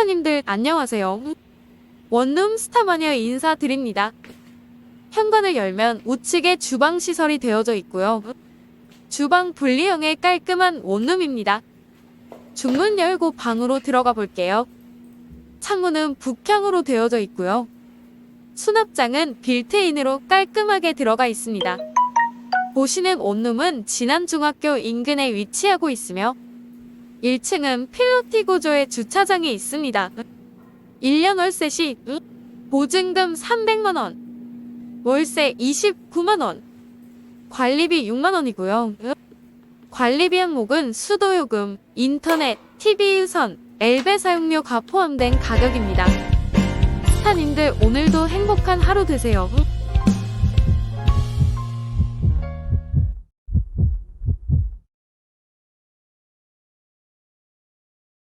시민분들 안녕하세요. 원룸 스타마녀 인사드립니다. 현관을 열면 우측에 주방 시설이 되어져 있고요. 주방 분리형의 깔끔한 원룸입니다. 중문 열고 방으로 들어가 볼게요. 창문은 북향으로 되어져 있고요. 수납장은 빌트인으로 깔끔하게 들어가 있습니다. 보시는 원룸은 진안중학교 인근에 위치하고 있으며 1층은 필로티 구조의 주차장이 있습니다. 1년 월세 시 보증금 300만원, 월세 29만원, 관리비 6만원이고요. 관리비 항목은 수도요금, 인터넷, TV 유선, 엘베 사용료가 포함된 가격입니다. 스타님들 오늘도 행복한 하루 되세요.